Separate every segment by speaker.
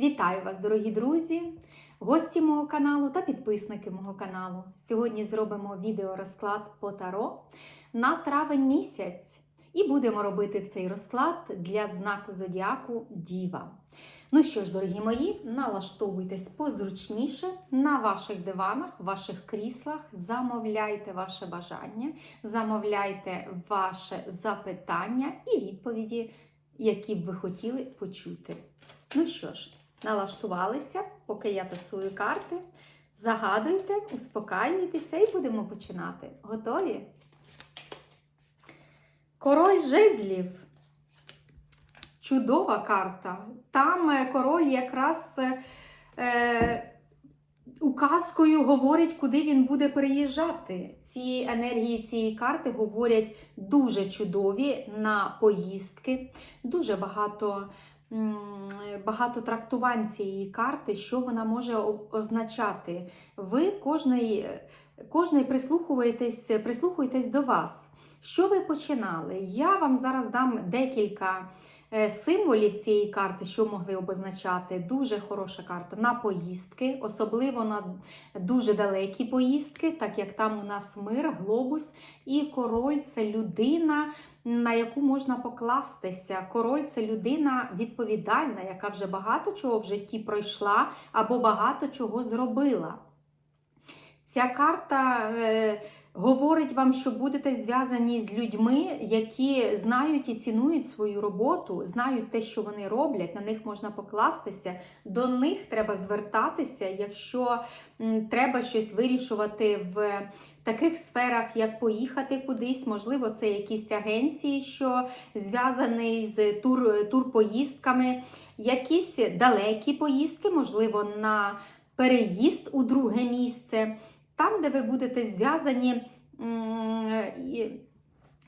Speaker 1: Вітаю вас, дорогі друзі, гості мого каналу та підписники мого каналу. Сьогодні зробимо відеорозклад по таро на травень місяць і будемо робити цей розклад для знаку зодіаку Діва. Ну що ж, дорогі мої, налаштовуйтесь позручніше на ваших диванах, ваших кріслах, замовляйте ваше бажання, замовляйте ваше запитання і відповіді, які б ви хотіли почути. Ну що ж, налаштувалися, поки я тасую карти. Загадуйте, успокаюйтеся і будемо починати. Готові? Король жезлів. Чудова карта. Там е, король якраз е, е, указкою говорить, куди він буде переїжджати. Ці енергії цієї карти говорять дуже чудові на поїздки, дуже багато багато трактувань цієї карти, що вона може означати. Ви кожний, кожний прислухуєтесь, прислухуєтесь до вас. Що ви починали? Я вам зараз дам декілька символів цієї карти, що могли обозначати. Дуже хороша карта на поїздки, особливо на дуже далекі поїздки, так як там у нас мир, глобус і король це людина, на яку можна покластися. Король це людина відповідальна, яка вже багато чого в житті пройшла або багато чого зробила. Ця карта. Говорить вам, що будете зв'язані з людьми, які знають і цінують свою роботу, знають те, що вони роблять, на них можна покластися, до них треба звертатися, якщо треба щось вирішувати в таких сферах, як поїхати кудись, можливо, це якісь агенції, що зв'язані з тур, турпоїздками, якісь далекі поїздки, можливо, на переїзд у друге місце там, де ви будете зв'язані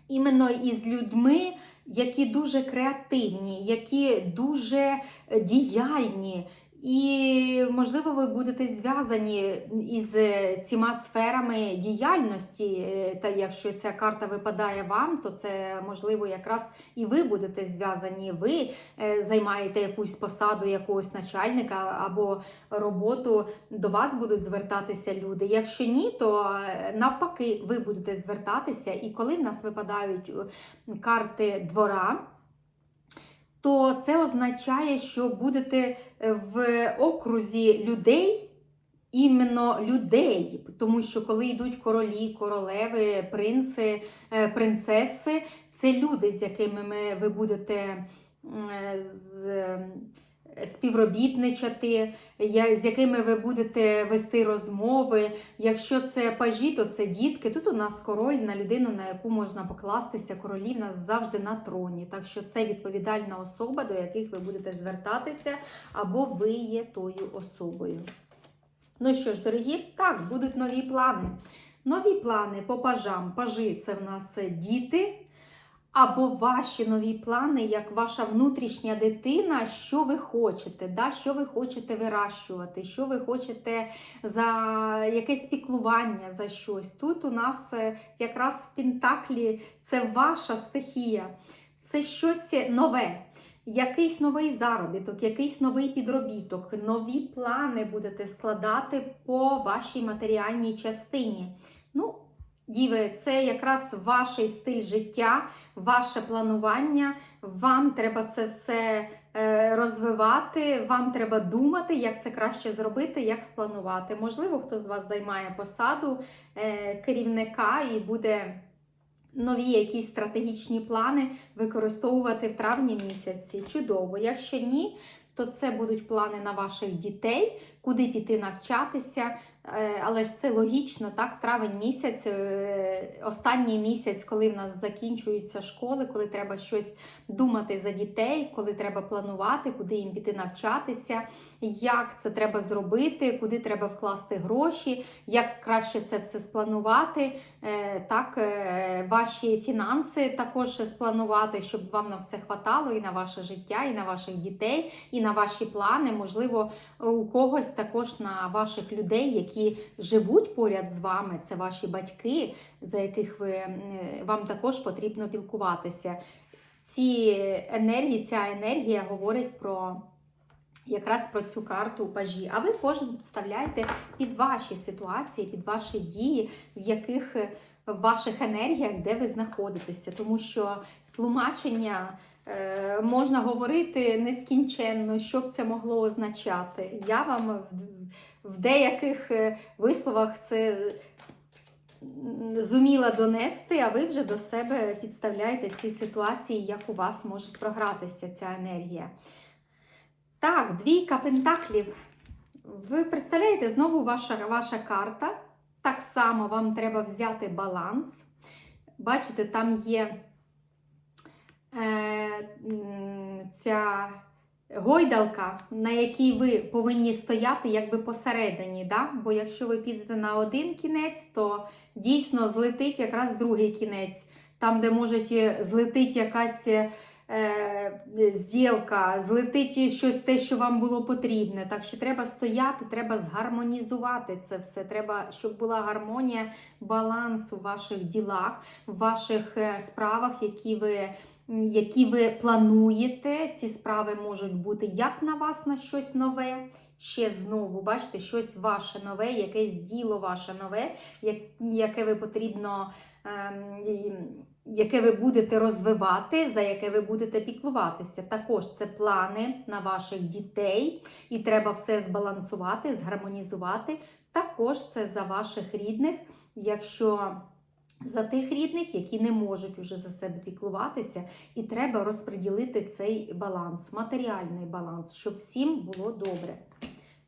Speaker 1: іменно із людьми, які дуже креативні, які дуже діяльні, і, можливо, ви будете зв'язані із е, цими сферами діяльності. Е, та якщо ця карта випадає вам, то це можливо якраз і ви будете зв'язані. Ви е, займаєте якусь посаду якогось начальника або роботу, до вас будуть звертатися люди. Якщо ні, то навпаки, ви будете звертатися. І коли в нас випадають карти двора, то це означає, що будете в окрузі людей, іменно людей, тому що коли йдуть королі, королеви, принци, е, принцеси, це люди, з якими ви будете з співробітничати, з якими ви будете вести розмови. Якщо це пажі, то це дітки. Тут у нас король на людину, на яку можна покластися. Королі в нас завжди на троні. Так що це відповідальна особа, до яких ви будете звертатися, або ви є тою особою. Ну що ж, дорогі, так, будуть нові плани. Нові плани по пажам. Пажі це в нас діти. Або ваші нові плани, як ваша внутрішня дитина, що ви хочете, да? що ви хочете вирощувати, що ви хочете за якесь піклування за щось. Тут у нас е, якраз Пентаклі це ваша стихія, це щось нове, якийсь новий заробіток, якийсь новий підробіток, нові плани будете складати по вашій матеріальній частині. Ну, Діви, це якраз ваш стиль життя, ваше планування. Вам треба це все е, розвивати, вам треба думати, як це краще зробити, як спланувати. Можливо, хто з вас займає посаду е, керівника і буде нові якісь стратегічні плани використовувати в травні місяці. Чудово. Якщо ні, то це будуть плани на ваших дітей, куди піти навчатися. Е, але ж це логічно, так, травень місяць, е, останній місяць, коли в нас закінчуються школи, коли треба щось думати за дітей, коли треба планувати, куди їм піти навчатися, як це треба зробити, куди треба вкласти гроші, як краще це все спланувати, е, так, ваші фінанси також спланувати, щоб вам на все хватало і на ваше життя, і на ваших дітей, і на ваші плани. Можливо, у когось також на ваших людей, які які живуть поряд з вами, це ваші батьки, за яких ви, вам також потрібно пілкуватися. Ці енергії, Ця енергія говорить про якраз про цю карту пажі. А ви кожен підставляєте під ваші ситуації, під ваші дії, в яких в ваших енергіях, де ви знаходитеся. Тому що тлумачення е, можна говорити нескінченно, що б це могло означати. Я вам в, деяких е, висловах це зуміла донести, а ви вже до себе підставляєте ці ситуації, як у вас може програтися ця енергія. Так, двійка пентаклів. Ви представляєте знову ваша, ваша карта. Так само вам треба взяти баланс. Бачите, там є е, ця гойдалка, на якій ви повинні стояти якби посередині. Да? Бо якщо ви підете на один кінець, то дійсно злетить якраз другий кінець, там, де можуть злетить якась. е, зділка, злетить щось те, що вам було потрібне. Так що треба стояти, треба згармонізувати це все. Треба, щоб була гармонія, баланс у ваших ділах, в ваших е, справах, які ви. Які ви плануєте, ці справи можуть бути як на вас на щось нове, ще знову, бачите, щось ваше нове, якесь діло ваше нове, яке ви потрібно ем, яке ви будете розвивати, за яке ви будете піклуватися. Також це плани на ваших дітей, і треба все збалансувати, згармонізувати. Також це за ваших рідних, якщо за тих рідних, які не можуть уже за себе піклуватися, і треба розподілити цей баланс, матеріальний баланс, щоб всім було добре.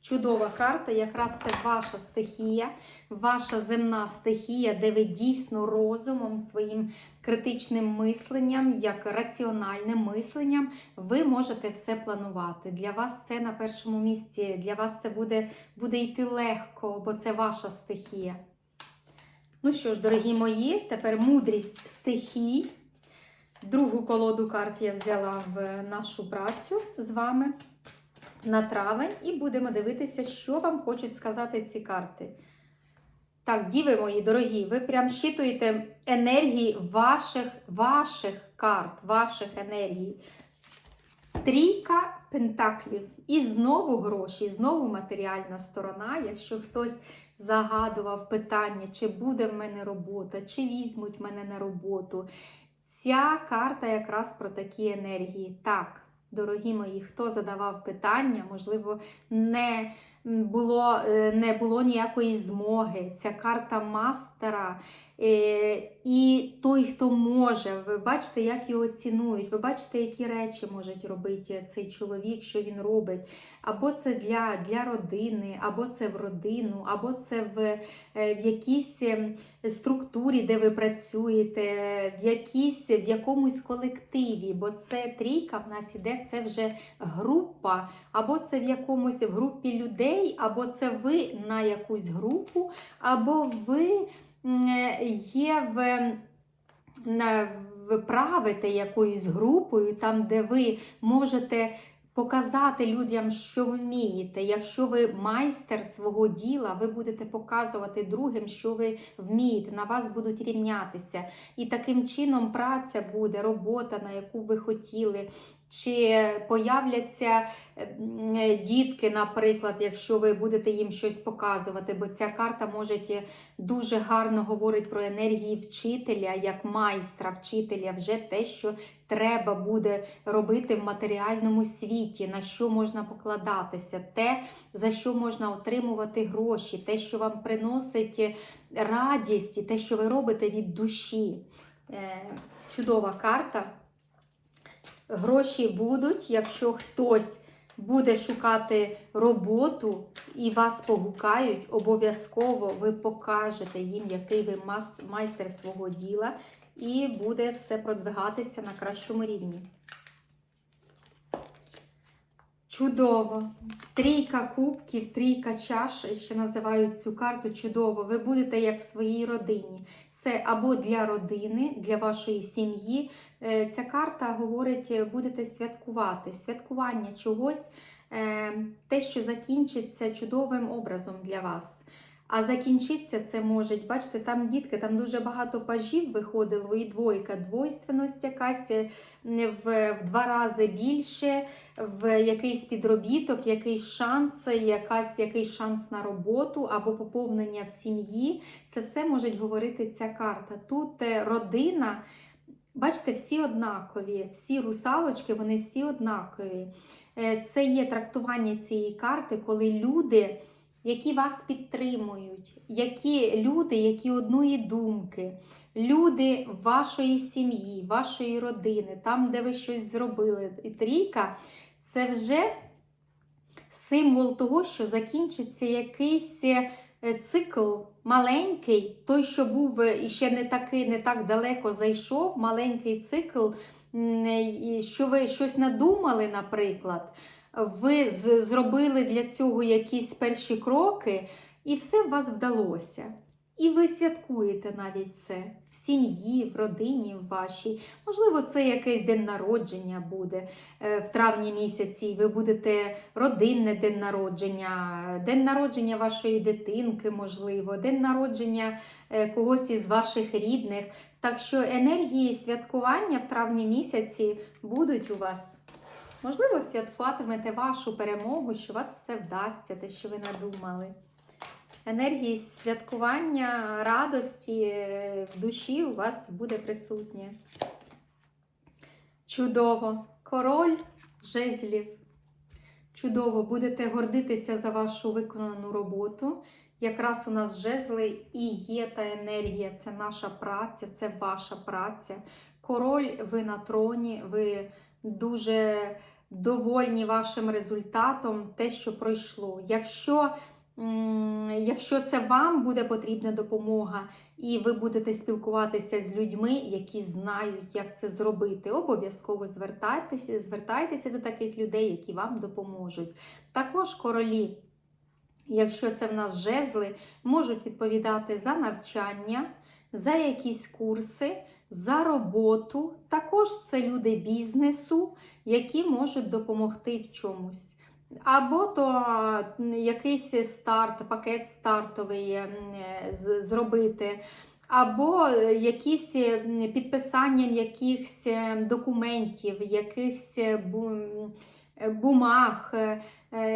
Speaker 1: Чудова карта, якраз це ваша стихія, ваша земна стихія, де ви дійсно розумом, своїм критичним мисленням, як раціональним мисленням, ви можете все планувати. Для вас це на першому місці, для вас це буде, буде йти легко, бо це ваша стихія. Ну що ж, дорогі мої, тепер мудрість стихій. Другу колоду карт я взяла в нашу працю з вами на травень і будемо дивитися, що вам хочуть сказати ці карти. Так, діви мої дорогі, ви прям щитуєте енергії ваших, ваших карт, ваших енергій. Трійка пентаклів. І знову гроші, знову матеріальна сторона. Якщо хтось загадував питання, чи буде в мене робота, чи візьмуть мене на роботу. Ця карта якраз про такі енергії. Так, дорогі мої, хто задавав питання, можливо, не було, е, не було ніякої змоги. Ця карта мастера. Е, І той, хто може, ви бачите, як його цінують, ви бачите, які речі може робити цей чоловік, що він робить. Або це для, для родини, або це в родину, або це в, е, в якійсь ем, структурі, де ви працюєте, в, якійсь, в якомусь колективі. Бо це трійка в нас іде, це вже група, або це в якомусь в групі людей, або це ви на якусь групу, або ви є в. ви правите якоюсь групою, там, де ви можете показати людям, що ви вмієте. Якщо ви майстер свого діла, ви будете показувати другим, що ви вмієте, на вас будуть рівнятися. І таким чином праця буде, робота, на яку ви хотіли. Чи появляться дітки, наприклад, якщо ви будете їм щось показувати, бо ця карта може дуже гарно говорить про енергії вчителя, як майстра, вчителя, вже те, що треба буде робити в матеріальному світі, на що можна покладатися, те, за що можна отримувати гроші, те, що вам приносить радість, і те, що ви робите від душі. Е, Чудова карта. Гроші будуть, якщо хтось буде шукати роботу і вас погукають, обов'язково ви покажете їм, який ви майстер свого діла, і буде все продвигатися на кращому рівні. Чудово! Трійка кубків, трійка чаш, ще називають цю карту чудово. Ви будете як в своїй родині. Це або для родини, для вашої сім'ї. Е, Ця карта говорить, е, будете святкувати. Святкування чогось, е, те, що закінчиться чудовим образом для вас. А закінчиться це може, бачите, там дітки, там дуже багато пажів виходило, і двойка, двойственність якась е, в, в два рази більше, в якийсь підробіток, якийсь шанс, якась, якийсь шанс на роботу або поповнення в сім'ї. Це все може говорити ця карта. Тут е, родина, бачите, всі однакові, всі русалочки, вони всі однакові. Е, Це є трактування цієї карти, коли люди які вас підтримують, які люди, які одної думки, люди вашої сім'ї, вашої родини, там, де ви щось зробили. І трійка це вже символ того, що закінчиться якийсь е, цикл маленький, той, що був е, ще не такий, не так далеко зайшов, маленький цикл, що ви щось надумали, наприклад ви зробили для цього якісь перші кроки, і все в вас вдалося. І ви святкуєте навіть це в сім'ї, в родині в вашій. Можливо, це якийсь день народження буде е, в травні місяці. Ви будете родинне день народження, день народження вашої дитинки, можливо, день народження е, когось із ваших рідних. Так що енергії святкування в травні місяці будуть у вас. Можливо, святкуватимете вашу перемогу, що у вас все вдасться, те, що ви надумали. Енергії святкування, радості в душі у вас буде присутнє. Чудово! Король жезлів. Чудово, будете гордитися за вашу виконану роботу. Якраз у нас жезли і є та енергія, це наша праця, це ваша праця. Король, ви на троні, ви дуже довольні вашим результатом, те, що пройшло. Якщо, якщо це вам буде потрібна допомога, і ви будете спілкуватися з людьми, які знають, як це зробити, обов'язково звертайтеся, звертайтеся до таких людей, які вам допоможуть. Також королі. Якщо це в нас жезли, можуть відповідати за навчання, за якісь курси, за роботу. Також це люди бізнесу, які можуть допомогти в чомусь. Або то якийсь старт, пакет стартовий зробити, або е, якісь е, підписанням якихось е, документів, якихось бумаг,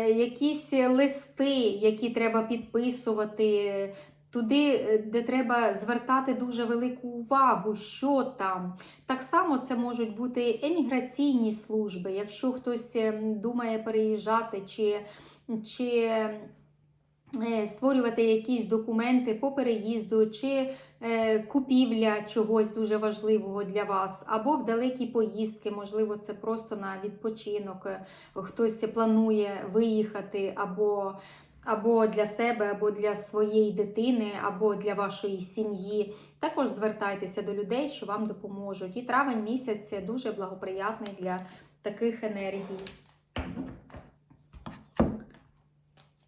Speaker 1: якісь листи, які треба підписувати. Туди, е, де треба звертати дуже велику увагу, що там. Так само це можуть бути еміграційні служби, якщо хтось ем, думає переїжджати чи, чи е, створювати якісь документи по переїзду, чи е, купівля чогось дуже важливого для вас, або в далекі поїздки, можливо, це просто на відпочинок, хтось планує виїхати, або або для себе, або для своєї дитини, або для вашої сім'ї. Також звертайтеся до людей, що вам допоможуть. І травень місяць дуже благоприятний для таких енергій.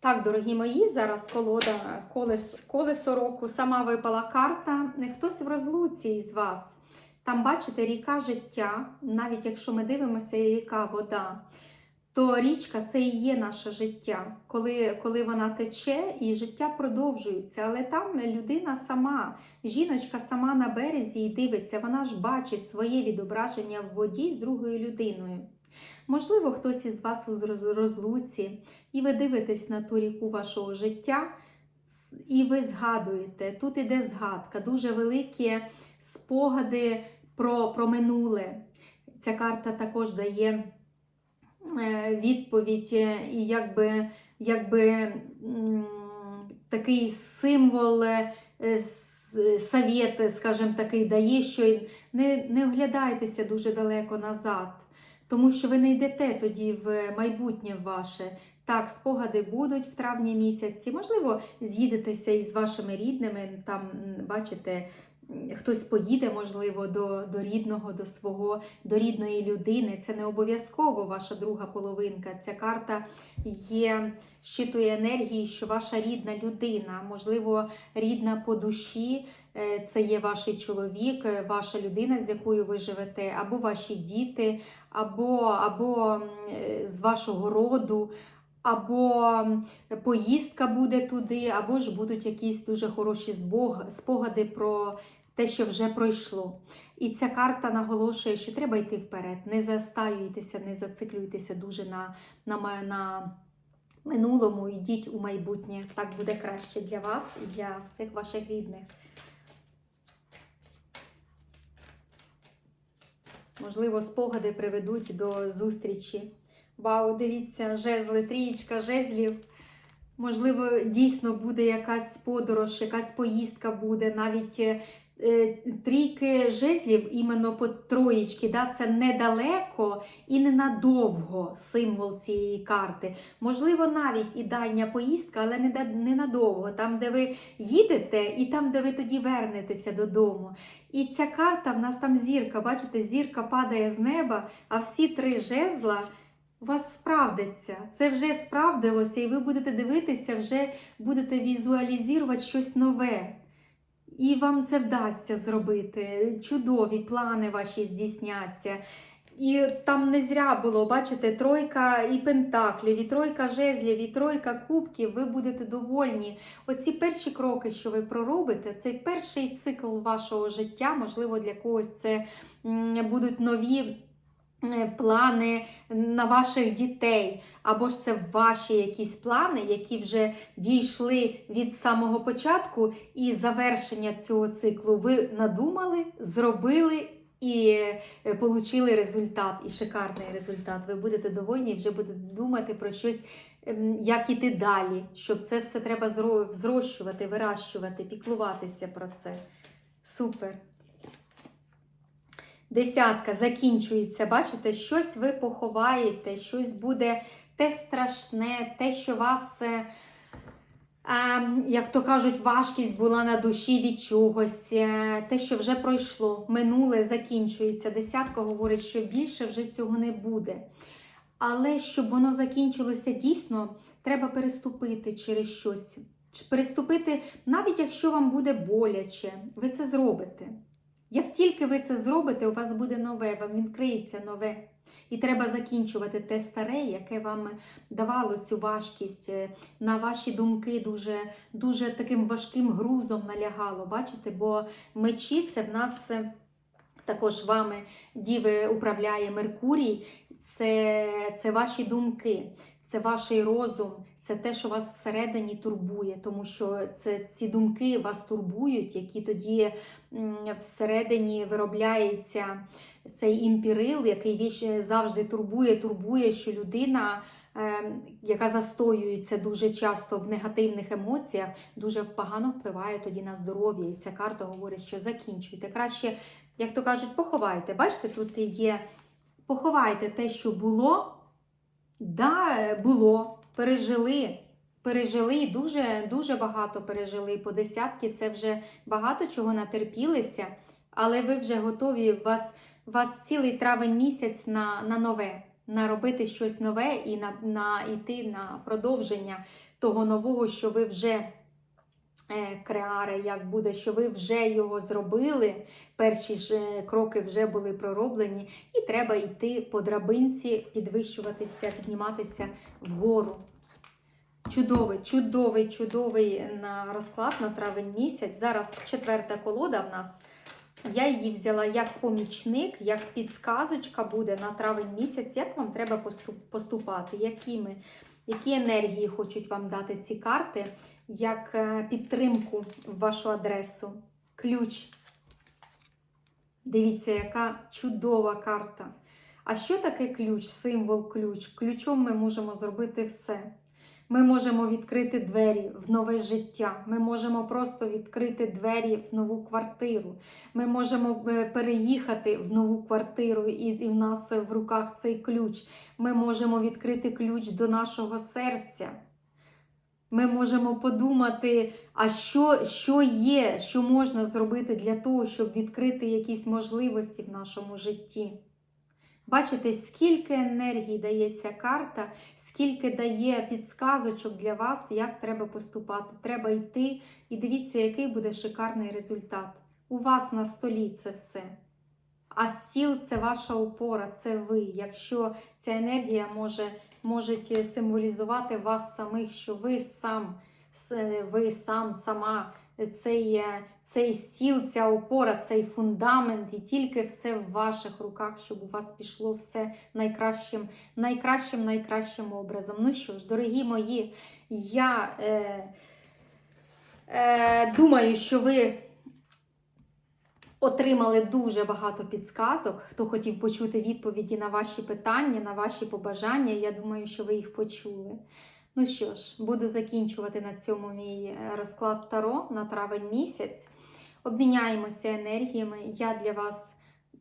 Speaker 1: Так, дорогі мої, зараз колода колесо, колесо року. Сама випала карта. Хтось в розлуці із вас. Там, бачите, ріка життя, навіть якщо ми дивимося, ріка вода то річка це і є наше життя, коли коли вона тече і життя продовжується. Але там людина сама, жіночка сама на березі і дивиться, вона ж бачить своє відображення в воді з другою людиною. Можливо, хтось із вас у розлуці, і ви дивитесь на ту ріку вашого життя, і ви згадуєте, тут іде згадка, дуже великі спогади про, про минуле. Ця карта також дає відповідь е, і якби, якби такий символ, е, совєт, скажімо такий, дає, що не, не оглядайтеся дуже далеко назад, тому що ви не йдете тоді в майбутнє ваше. Так, спогади будуть в травні місяці. Можливо, з'їдетеся із вашими рідними. Там, бачите, хтось поїде, можливо, до, до рідного, до свого, до рідної людини. Це не обов'язково ваша друга половинка. Ця карта є, щитує енергії, що ваша рідна людина, можливо, рідна по душі. е, Це є ваш чоловік, е, ваша людина, з якою ви живете, або ваші діти, або, або е, з вашого роду, або поїздка буде туди, або ж будуть якісь дуже хороші спогади про те, що вже пройшло. І ця карта наголошує, що треба йти вперед, не застаюйтеся, не зациклюйтеся дуже на, на, на минулому, йдіть у майбутнє. Так буде краще для вас і для всіх ваших рідних. Можливо, спогади приведуть до зустрічі. Вау, дивіться, жезли, трієчка жезлів. Можливо, дійсно буде якась подорож, якась поїздка буде, навіть е, трійки жезлів, іменно по троєчки, да, це недалеко і ненадовго символ цієї карти. Можливо, навіть і дальня поїздка, але ненадовго, там, де ви їдете, і там, де ви тоді вернетеся додому. І ця карта, в нас там зірка, бачите, зірка падає з неба, а всі три жезла у вас справдиться. Це вже справдилося, і ви будете дивитися, вже будете візуалізувати щось нове. І вам це вдасться зробити. Чудові плани ваші здійсняться. І там не зря було, бачите, тройка і пентаклів, і тройка жезлів, і тройка кубків. Ви будете довольні. Оці перші кроки, що ви проробите, цей перший цикл вашого життя, можливо, для когось це будуть нові плани на ваших дітей, або ж це ваші якісь плани, які вже дійшли від самого початку і завершення цього циклу. Ви надумали, зробили. І е, отримали результат, і шикарний результат. Ви будете довольні і вже будете думати про щось, ем, як іти далі. Щоб це все треба зро- зрощувати, вирощувати, піклуватися про це. Супер. Десятка закінчується. Бачите, щось ви поховаєте, щось буде те страшне, те, що вас, е, е, як то кажуть, важкість була на душі від чогось, е, те, що вже пройшло, минуле закінчується. Десятка говорить, що більше вже цього не буде. Але щоб воно закінчилося дійсно, треба переступити через щось. Переступити, навіть якщо вам буде боляче, ви це зробите. Як тільки ви це зробите, у вас буде нове, вам відкриється нове. І треба закінчувати те старе, яке вам давало цю важкість, е, на ваші думки дуже, дуже таким важким грузом налягало. Бачите, бо мечі це в нас е, також вами діви управляє Меркурій, це, це ваші думки, це ваш розум, це те, що вас всередині турбує, тому що це ці думки вас турбують, які тоді всередині виробляється цей імпірил, який завжди турбує, турбує, що людина. е, Яка застоюється дуже часто в негативних емоціях, дуже погано впливає тоді на здоров'я. І ця карта говорить, що закінчуйте. Краще, як то кажуть, поховайте. Бачите, тут є поховайте те, що було, да, е, було, пережили. Пережили дуже, дуже багато пережили. По десятки це вже багато чого натерпілися, але ви вже готові. Вас, вас цілий травень місяць на, на нове, на робити щось нове і на, на йти на продовження того нового, що ви вже е, креари, як буде, що ви вже його зробили. Перші ж е, кроки вже були пророблені, і треба йти по драбинці, підвищуватися, підніматися вгору. Чудовий, чудовий, чудовий на розклад на травень місяць. Зараз четверта колода в нас. Я її взяла як помічник, як підсказочка буде на травень місяць, як вам треба поступати, якими, які енергії хочуть вам дати ці карти, як е, підтримку в вашу адресу. Ключ. Дивіться, яка чудова карта. А що таке ключ, символ ключ? Ключом ми можемо зробити все. Ми можемо відкрити двері в нове життя. Ми можемо просто відкрити двері в нову квартиру. Ми можемо е, переїхати в нову квартиру, і, в нас в руках цей ключ. Ми можемо відкрити ключ до нашого серця. Ми можемо подумати, а що, що є, що можна зробити для того, щоб відкрити якісь можливості в нашому житті. Бачите, скільки енергії дає ця карта, скільки дає підсказочок для вас, як треба поступати. Треба йти і дивіться, який буде шикарний результат. У вас на столі це все. А стіл це ваша опора, це ви. Якщо ця енергія може можуть е, символізувати вас самих, що ви сам, ви сам, сама, цей, е, цей стіл, ця опора, цей фундамент, і тільки все в ваших руках, щоб у вас пішло все найкращим, найкращим, найкращим образом. Ну що ж, дорогі мої, я е, е, думаю, що ви отримали дуже багато підсказок. Хто хотів почути відповіді на ваші питання, на ваші побажання, я думаю, що ви їх почули. Ну що ж, буду закінчувати на цьому мій е, розклад Таро на травень місяць. Обміняємося енергіями. Я для вас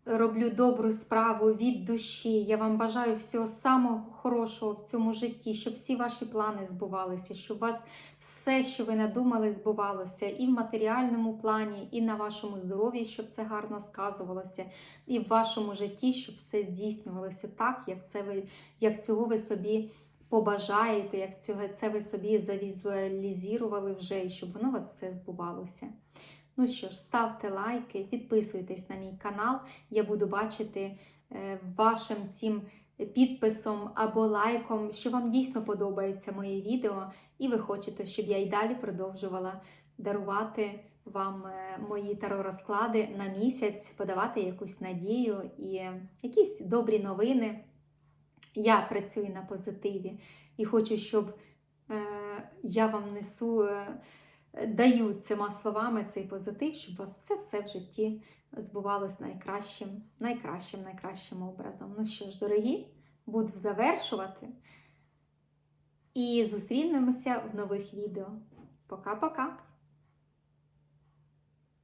Speaker 1: роблю добру справу від душі. Я вам бажаю всього самого хорошого в цьому житті, щоб всі ваші плани збувалися, щоб у вас все, що ви надумали, збувалося і в матеріальному плані, і на вашому здоров'ї, щоб це гарно сказувалося, і в вашому житті, щоб все здійснювалося так, як це ви, як цього ви собі побажаєте, як цього це ви собі завізуалізували вже, і щоб воно у вас все збувалося. Ну що ж, ставте лайки, підписуйтесь на мій канал. Я буду бачити е, вашим цим підписом або лайком, що вам дійсно подобається моє відео, і ви хочете, щоб я й далі продовжувала дарувати вам е, мої таро-розклади на місяць, подавати якусь надію і якісь добрі новини. Я працюю на позитиві і хочу, щоб е, я вам несу, е, даю цими словами цей позитив, щоб у вас все-все в житті збувалось найкращим, найкращим, найкращим образом. Ну що ж, дорогі, буду завершувати. І зустрінемося в нових відео. Пока-пока!